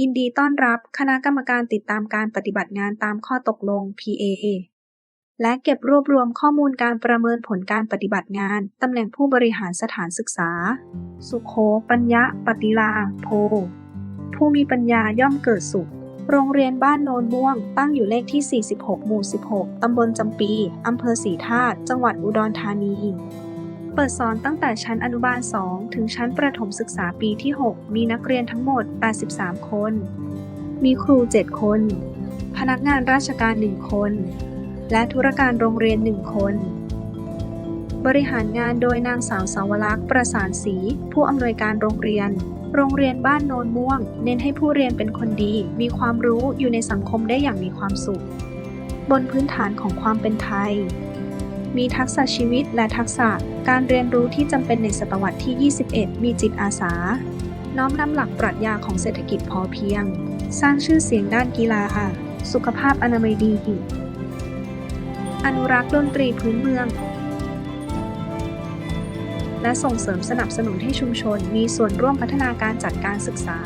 ยินดีต้อนรับคณะกรรมการติดตามการปฏิบัติงานตามข้อตกลง PAA และเก็บรวบรวมข้อมูลการประเมินผลการปฏิบัติงาน ตำแหน่งผู้บริหารสถานศึกษา สุโขปัญญะปฏิลา โพ ผู้มีปัญญาย่อมเกิดสุข โรงเรียนบ้านโนนม่วง ตั้งอยู่เลขที่ 46 หมู่ 16 ตำบลจำปี อำเภอสีธาตุจังหวัดอุดรธานี เปิดสอนตั้งแต่ชั้นอนุบาล 2 ถึงชั้นประถมศึกษาปีที่ 6 มีนักเรียนทั้งหมด 83 คน มีครู 7 คน พนักงานราชการ 1 คน และธุรการโรงเรียน 1 คน บริหารงานโดยนางสาวสาวลักษณ์ประสานศรีผู้อำนวยการโรงเรียน โรงเรียนบ้านโนนม่วง เน้นให้ผู้เรียนเป็นคนดี มีความรู้อยู่ในสังคมได้อย่างมีความสุข บนพื้นฐานของความเป็นไทย มีทักษะชีวิตและทักษะการเรียนรู้ที่จำเป็นในศตวรรษที่ 21 มีจิตอาสา น้อมนำหลักปรัชญาของเศรษฐกิจพอเพียง สร้างชื่อเสียงด้านกีฬาค่ะ สุขภาพอนามัยดี อนุรักษ์ดนตรีพื้นเมือง และส่งเสริมสนับสนุนให้ชุมชน มีส่วนร่วมพัฒนาการจัดการศึกษา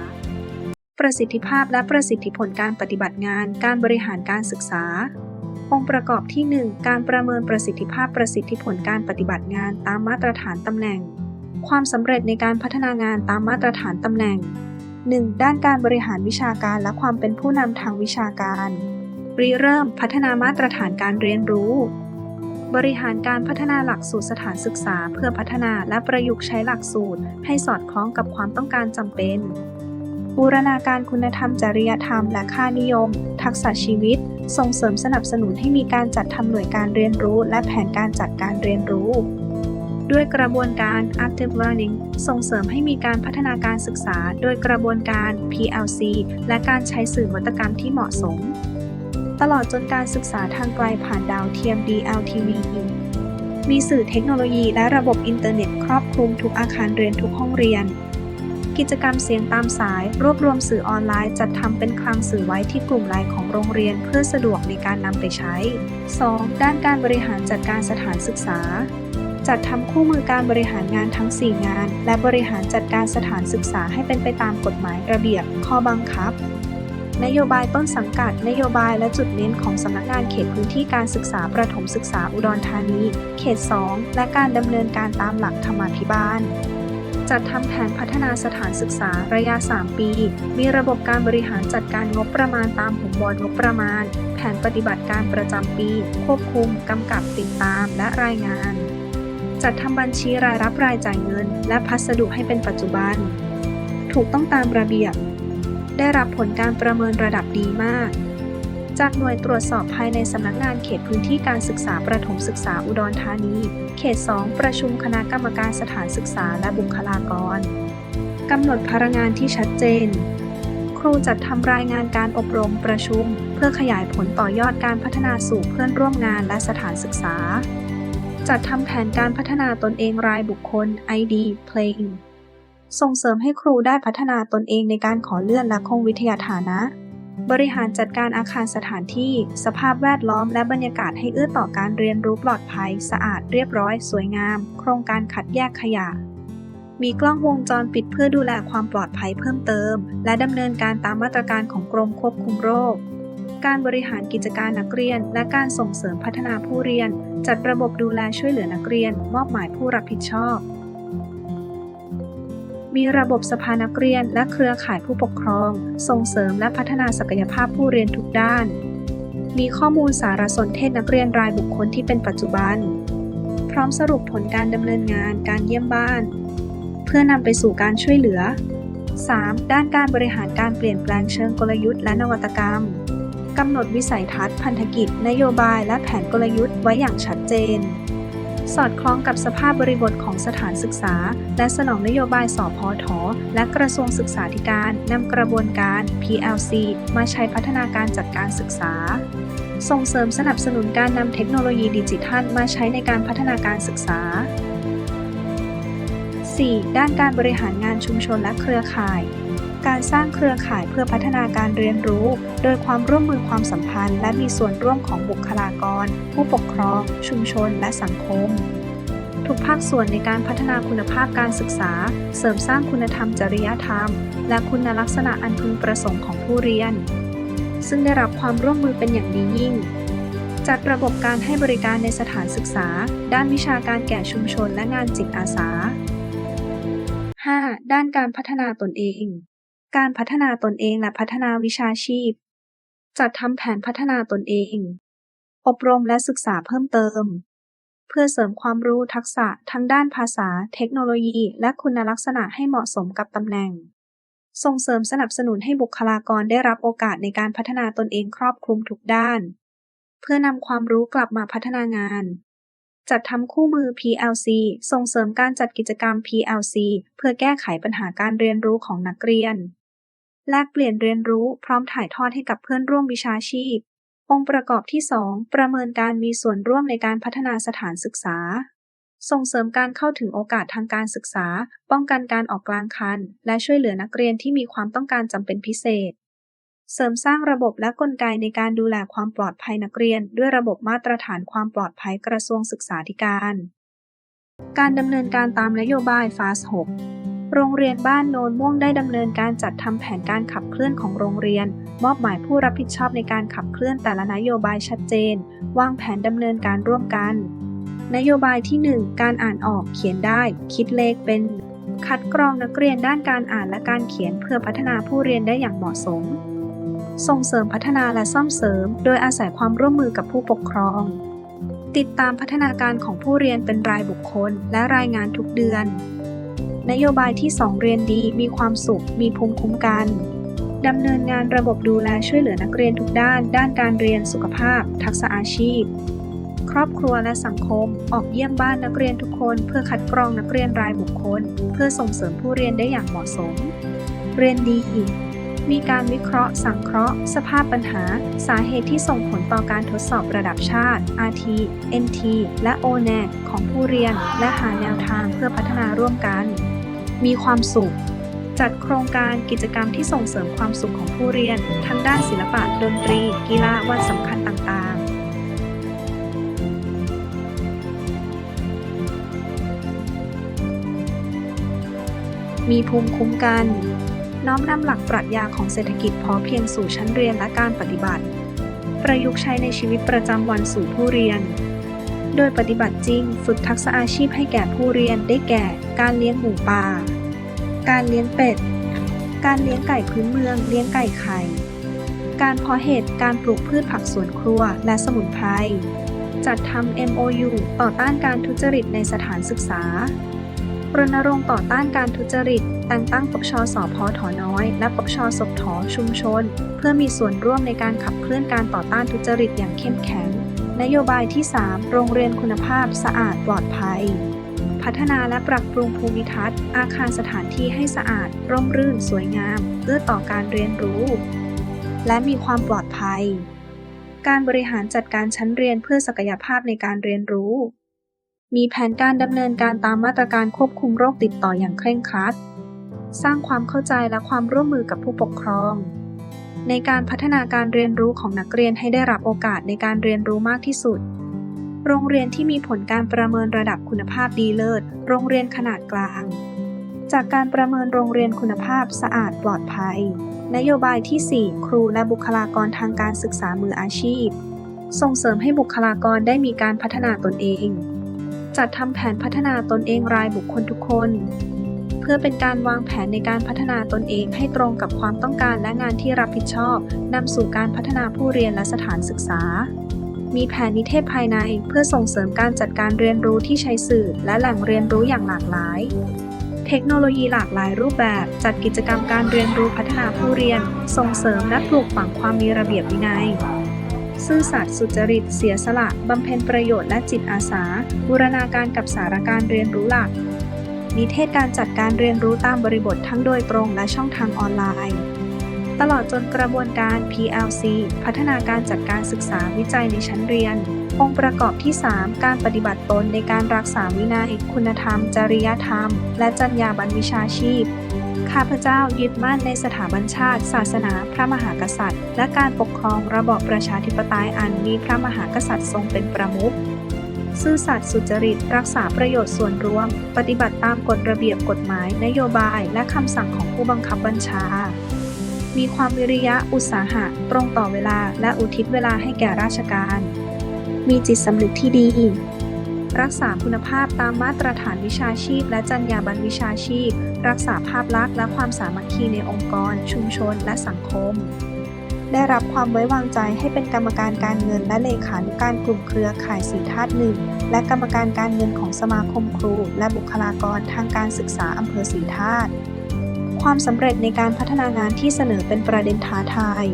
ประสิทธิภาพและประสิทธิผลการปฏิบัติงาน การบริหารการศึกษา องค์ประกอบที่ 1 การประเมินประสิทธิภาพประสิทธิผลการปฏิบัติงานตามมาตรฐานตำแหน่ง ความสำเร็จในการพัฒนางานตามมาตรฐานตำแหน่ง 1. ด้านการบริหารวิชาการและความเป็นผู้นำทางวิชาการริเริ่มพัฒนามาตรฐานการเรียนรู้ บริหารการพัฒนาหลักสูตรสถานศึกษาเพื่อพัฒนาและประยุกต์ใช้หลักสูตร ให้สอดคล้องกับความต้องการจำเป็น บูรณาการคุณธรรมจริยธรรมและค่านิยม ทักษะชีวิต ส่งเสริมสนับสนุนให้มีการจัดทำหน่วยการเรียนรู้ และแผนการจัดการเรียนรู้ ด้วยกระบวนการ active learning ส่งเสริมให้มีการพัฒนาการศึกษา โดยกระบวนการ PLC และการใช้สื่อวัตกรรมที่เหมาะสม ตลอดจนการศึกษาทางไกลผ่านดาวเทียม DLTV มีสื่อเทคโนโลยีและระบบอินเทอร์เน็ตครอบคลุมทุกอาคารเรียนทุกห้องเรียน กิจกรรมเสียงตามสาย รวบรวมสื่อออนไลน์จัดทำเป็นคลังสื่อไว้ที่กลุ่มไลน์ของโรงเรียนเพื่อสะดวกในการนำไปใช้ 2. ด้านการบริหารจัดการสถานศึกษาจัดทำคู่มือการบริหารงานทั้ง 4 งาน และบริหารจัดการสถานศึกษาให้เป็นไปตามกฎหมายระเบียบ ข้อบังคับ นโยบายต้นสังกัด นโยบายและจุดเน้นของสำนักงานเขตพื้นที่การศึกษาประถมศึกษาอุดรธานี เขต 2 และการดำเนินการตามหลักธรรมาภิบาล จัดทำแผนพัฒนาสถานศึกษาระยะ 3 ปี มีระบบการบริหารจัดการงบประมาณตามหัวบอลงบประมาณ แผนปฏิบัติการประจำปี ควบคุม กำกับติดตาม และรายงาน จัดทำบัญชีรายรับรายจ่ายเงิน และพัสดุให้เป็นปัจจุบัน ถูกต้องตามระเบียบ ได้รับผลการประเมินระดับดีมาก จากหน่วยตรวจสอบภายในสำนักงานเขตพื้นที่การศึกษาประถมศึกษาอุดรธานี เขต 2 ประชุมคณะกรรมการสถานศึกษาและบุคลากรกำหนดพลังงานที่ชัดเจน ครูจัดทำรายงานการอบรมประชุม เพื่อขยายผลต่อยอดการพัฒนาสู่เพื่อนร่วมงานและสถานศึกษา จัดทำแผนการพัฒนาตนเองรายบุคคล ID Playing ส่งเสริมให้ครูได้พัฒนาตนเองในการขอเลื่อนและคงวิทยาฐานะ บริหารจัดการอาคารสถานที่ สภาพแวดล้อมและบรรยากาศให้เอื้อต่อการเรียนรู้ปลอดภัย สะอาดเรียบร้อย สวยงาม โครงการคัดแยกขยะ มีกล้องวงจรปิดเพื่อดูแลความปลอดภัยเพิ่มเติม และดำเนินการตามมาตรการของกรมควบคุมโรค การบริหารกิจการนักเรียน และการส่งเสริมพัฒนาผู้เรียน จัดระบบดูแลช่วยเหลือนักเรียน มอบหมายผู้รับผิดชอบ มีระบบสภานักเรียนและเครือข่ายผู้ปกครอง ส่งเสริมและพัฒนาศักยภาพผู้เรียนทุกด้าน มีข้อมูลสารสนเทศนักเรียนรายบุคคลที่เป็นปัจจุบัน พร้อมสรุปผลการดำเนินงานการเยี่ยมบ้าน เพื่อนำไปสู่การช่วยเหลือ 3. ด้านการบริหารการเปลี่ยนแปลงเชิงกลยุทธ์และนวัตกรรมกำหนดวิสัยทัศน์พันธกิจ นโยบายและแผนกลยุทธ์ไว้อย่างชัดเจน สอดคล้องกับสภาพบริบทของสถานศึกษา และสนองนโยบายสพทและกระทรวงศึกษาธิการนำกระบวนการ PLC มาใช้พัฒนาการจัดการศึกษา ส่งเสริมสนับสนุนการนำเทคโนโลยีดิจิทัลมาใช้ในการพัฒนาการศึกษา 4. ด้านการบริหารงานชุมชนและเครือข่าย การสร้างเครือข่ายเพื่อพัฒนาการเรียนรู้ โดยความร่วมมือความสัมพันธ์ และมีส่วนร่วมของบุคลากร ผู้ปกครอง ชุมชน และสังคม ทุกภาคส่วนในการพัฒนาคุณภาพการศึกษา เสริมสร้างคุณธรรมจริยธรรม และคุณลักษณะอันพึงประสงค์ของผู้เรียน ซึ่งได้รับความร่วมมือเป็นอย่างดียิ่งจัดระบบการให้บริการในสถานศึกษา ด้านวิชาการแก่ชุมชนและงานจิตอาสา 5. ด้านการพัฒนาตนเอง การพัฒนาตนเองและพัฒนาวิชาชีพ จัดทำแผนพัฒนาตนเอง อบรมและศึกษาเพิ่มเติม เพื่อเสริมความรู้ทักษะทั้งด้านภาษา เทคโนโลยี และคุณลักษณะให้เหมาะสมกับตำแหน่ง ส่งเสริมสนับสนุนให้บุคลากรได้รับโอกาสในการพัฒนาตนเองครอบคลุมทุกด้าน เพื่อนำความรู้กลับมาพัฒนางานจัดทำคู่มือ PLC ส่งเสริมการจัดกิจกรรม PLC เพื่อแก้ไขปัญหาการเรียนรู้ของนักเรียน แลกเปลี่ยนเรียนรู้พร้อมถ่ายทอดให้กับเพื่อนร่วมวิชาชีพ องค์ประกอบที่ 2 ประเมินการมีส่วนร่วมในการพัฒนาสถานศึกษา ส่งเสริมการเข้าถึงโอกาสทางการศึกษา ป้องกันการออกกลางคัน และช่วยเหลือนักเรียนที่มีความต้องการจำเป็นพิเศษ เสริมสร้างระบบและกลไกในการดูแลความปลอดภัยนักเรียน ด้วยระบบมาตรฐานความปลอดภัยกระทรวงศึกษาธิการ การดำเนินการตามนโยบาย FAST 6 โรงเรียนบ้านโนนม่วงได้ดำเนินการจัดทำแผนการขับเคลื่อนของโรงเรียน มอบหมายผู้รับผิดชอบในการขับเคลื่อนแต่ละนโยบายชัดเจน วางแผนดำเนินการร่วมกัน นโยบายที่ 1 การอ่านออกเขียนได้ คิดเลขเป็น คัดกรองนักเรียนด้านการอ่านและการเขียนเพื่อพัฒนาผู้เรียนได้อย่างเหมาะสม ส่งเสริมพัฒนาและซ่อมเสริม โดยอาศัยความร่วมมือกับผู้ปกครอง ติดตามพัฒนาการของผู้เรียนเป็นรายบุคคล และรายงานทุกเดือน นโยบายที่ 2 เรียนดี มีความสุข มีภูมิคุ้มกันดำเนินงานระบบดูแลช่วยเหลือนักเรียนทุกด้าน ด้านการเรียนสุขภาพ ทักษะอาชีพ ครอบครัวและสังคม ออกเยี่ยมบ้านนักเรียนทุกคน เพื่อคัดกรองนักเรียนรายบุคคล เพื่อส่งเสริมผู้เรียนได้อย่างเหมาะสม เรียนดีอีกมีการวิเคราะห์ สังเคราะห์ สภาพปัญหา สาเหตุที่ส่งผลต่อการทดสอบระดับชาติ RT NT และ ONET ของผู้เรียน และหาแนวทางเพื่อพัฒนาร่วมกัน มีความสุข จัดโครงการกิจกรรมที่ส่งเสริมความสุขของผู้เรียน ทั้งด้านศิลปะดนตรี กีฬาวันสำคัญต่างๆมีภูมิคุ้มกัน น้อมนำหลักปรัชญาของเศรษฐกิจพอเพียงสู่ชั้นเรียนและการปฏิบัติ ประยุกต์ใช้ในชีวิตประจำวันสู่ผู้เรียน โดยปฏิบัติจริงฝึกทักษะอาชีพให้แก่ผู้เรียนได้แก่ การเลี้ยงหมูป่า การเลี้ยงเป็ด การเลี้ยงไก่พื้นเมือง เลี้ยงไก่ไข่ การเพาะเห็ด การปลูกพืชผักสวนครัว และสมุนไพร จัดทำ MOU ต่อต้านการทุจริตในสถานศึกษารณรงค์ต่อต้านการทุจริต แต่งตั้งปปชสพถน้อย และปปชสพถชุมชน เพื่อมีส่วนร่วมในการขับเคลื่อนการต่อต้านทุจริตอย่างเข้มแข็ง นโยบายที่ 3 โรงเรียนคุณภาพสะอาดปลอดภัย พัฒนาและปรับปรุงภูมิทัศน์ อาคารสถานที่ให้สะอาด ร่มรื่น สวยงามเอื้อต่อการเรียนรู้ และมีความปลอดภัย การบริหารจัดการชั้นเรียนเพื่อศักยภาพในการเรียนรู้ มีแผนการดำเนินการตามมาตรการควบคุมโรคติดต่ออย่างเคร่งครัด สร้างความเข้าใจและความร่วมมือกับผู้ปกครอง ในการพัฒนาการเรียนรู้ของนักเรียนให้ได้รับโอกาสในการเรียนรู้มากที่สุด โรงเรียนที่มีผลการประเมินระดับคุณภาพดีเลิศ โรงเรียนขนาดกลาง จากการประเมินโรงเรียนคุณภาพสะอาดปลอดภัย นโยบายที่ 4 ครูและบุคลากรทางการศึกษามืออาชีพ ส่งเสริมให้บุคลากรได้มีการพัฒนาตนเอง จัดทำแผนพัฒนาตนเองรายบุคคลทุกคน เพื่อเป็นการวางแผนในการพัฒนาตนเองให้ตรงกับความต้องการและงานที่รับผิดชอบนำสู่การพัฒนาผู้เรียนและสถานศึกษา มีแผนนิเทศภายในเพื่อส่งเสริมการจัดการเรียนรู้ที่ใช้สื่อ และแหล่งเรียนรู้อย่างหลากหลายเทคโนโลยีหลากหลายรูปแบบ จัดกิจกรรมการเรียนรู้พัฒนาผู้เรียน ส่งเสริมและปลูกฝังความมีระเบียบวินัย ซื่อสัตย์สุจริต เสียสละ บำเพ็ญประโยชน์และจิตอาสา บูรณาการกับสารการเรียนรู้หลัก นิเทศการจัดการเรียนรู้ตามบริบททั้งโดยตรงและช่องทางออนไลน์ ตลอดจนกระบวนการ PLC พัฒนาการจัดการศึกษาวิจัยในชั้นเรียน องค์ประกอบที่ 3 การปฏิบัติตนในการรักษาวินัยคุณธรรม จริยธรรม และจรรยาบรรณวิชาชีพข้าพเจ้ายึดมั่นในสถาบันชาติ ศาสนา พระมหากษัตริย์ และการปกครองระบอบประชาธิปไตยอันมีพระมหากษัตริย์ทรงเป็นประมุข ซื่อสัตย์สุจริต รักษาประโยชน์ส่วนรวม ปฏิบัติตามกฎระเบียบกฎหมาย นโยบาย และคำสั่งของผู้บังคับบัญชา มีความวิริยะอุตสาหะ ตรงต่อเวลา และอุทิศเวลาให้แก่ราชการ มีจิตสำนึกที่ดี รักษาคุณภาพตามมาตรฐานวิชาชีพ และจรรยาบรรณวิชาชีพ รักษาภาพลักษณ์และความสามัคคีในองค์กร ชุมชน และสังคม ได้รับความไว้วางใจให้เป็นกรรมการการเงินและเลขานุการกลุ่มเครือข่ายสีธาตุหนึ่งและกรรมการการเงินของสมาคมครู และบุคลากรทางการศึกษาอำเภอสีธาตุความสำเร็จในการพัฒนางานที่เสนอเป็นประเด็นท้าทาย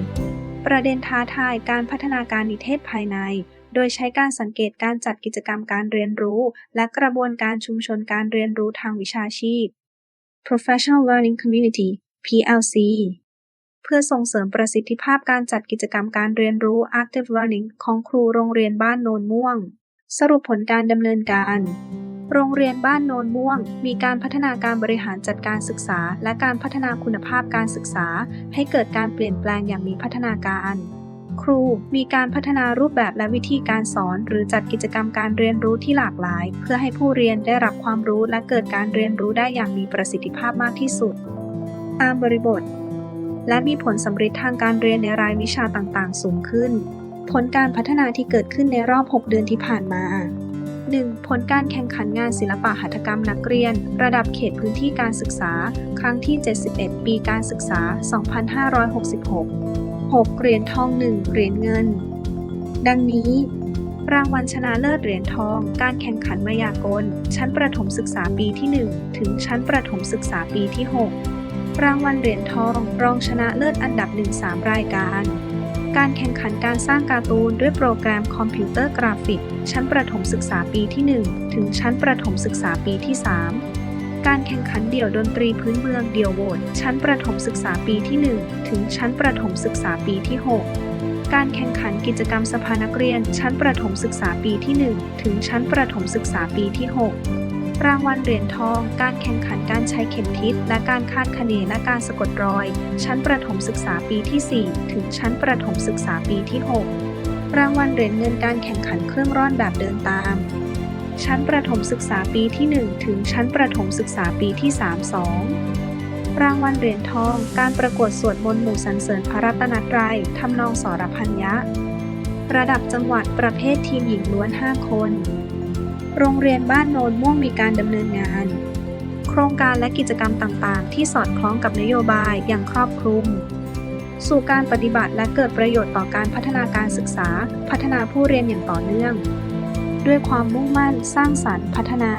ประเด็นท้าทายการพัฒนาการนิเทศภายใน โดยใช้การสังเกตการจัดกิจกรรมการเรียนรู้ และกระบวนการชุมชนการเรียนรู้ทางวิชาชีพ Professional Learning Community PLC พื่อส่งเสริมประสิทธิภาพการจัดกิจกรรมการเรียนรู้ Active Learning ของครูโรงเรียนบ้านโนนม่วง สรุปผลการดำเนินการ โรงเรียนบ้านโนนม่วง มีการพัฒนาการบริหารจัดการศึกษา และการพัฒนาคุณภาพการศึกษา ให้เกิดการเปลี่ยนแปลงอย่างมีพัฒนาการครูมีการพัฒนารูปแบบและวิธีการสอน หรือจัดกิจกรรมการเรียนรู้ที่หลากหลาย เพื่อให้ผู้เรียนได้รับความรู้และเกิดการเรียนรู้ได้อย่างมีประสิทธิภาพมากที่สุด ตามบริบท และมีผลสำเร็จทางการเรียนในรายวิชาต่างๆ สูงขึ้น ผลการพัฒนาที่เกิดขึ้นในรอบ 6 เดือนที่ผ่านมา 1. ผลการแข่งขันงานศิลปะหัตถกรรมนักเรียน ระดับเขตพื้นที่การศึกษา ครั้งที่ 71 ปีการศึกษา 2566 6. เหรียญทอง 1 เหรียญเงิน ดังนี้ รางวัลชนะเลิศเหรียญทอง การแข่งขันมายากล ชั้นประถมศึกษาปีที่ 1 ถึงชั้นประถมศึกษาปีที่ 6 รางวัลเหรียญทองรองชนะเลิศอันดับ 1 3 รายการ การแข่งขันการสร้างการ์ตูนด้วยโปรแกรมคอมพิวเตอร์กราฟิก ชั้นประถมศึกษาปีที่ 1 ถึงชั้นประถมศึกษาปีที่ 3 การแข่งขันเดี่ยวดนตรีพื้นเมืองเดี่ยวโหวตชั้นประถมศึกษาปีที่ 1 ถึงชั้นประถมศึกษาปีที่ 6 การแข่งขันกิจกรรมสภานักเรียน ชั้นประถมศึกษาปีที่ 1 ถึงชั้นประถมศึกษาปีที่ 6 รางวัลเหรียญทอง การแข่งขันการใช้เข็มทิศ และการคาดคะเนและการสะกดรอย ชั้นประถมศึกษาปีที่ 4 ถึงชั้นประถมศึกษาปีที่ 6 รางวัลเหรียญเงินการแข่งขันเครื่องร่อนแบบเดินตาม ชั้นประถมศึกษาปีที่ 1 ถึงชั้นประถมศึกษาปีที่ 3 2รางวัลเหรียญทอง การประกวดสวดมนต์หมู่สรรเสริญพระรัตนตรัยทำนองสรพัญญะ ระดับจังหวัดประเภททีมหญิงล้วน 5 คน โรงเรียนบ้านโนนม่วงมีการดำเนินงาน โครงการและกิจกรรมต่างๆ ที่สอดคล้องกับนโยบายอย่างครอบคลุม สู่การปฏิบัติและเกิดประโยชน์ต่อการพัฒนาการศึกษา พัฒนาผู้เรียนอย่างต่อเนื่อง ด้วยความมุ่งมั่นสร้างสรรค์พัฒนา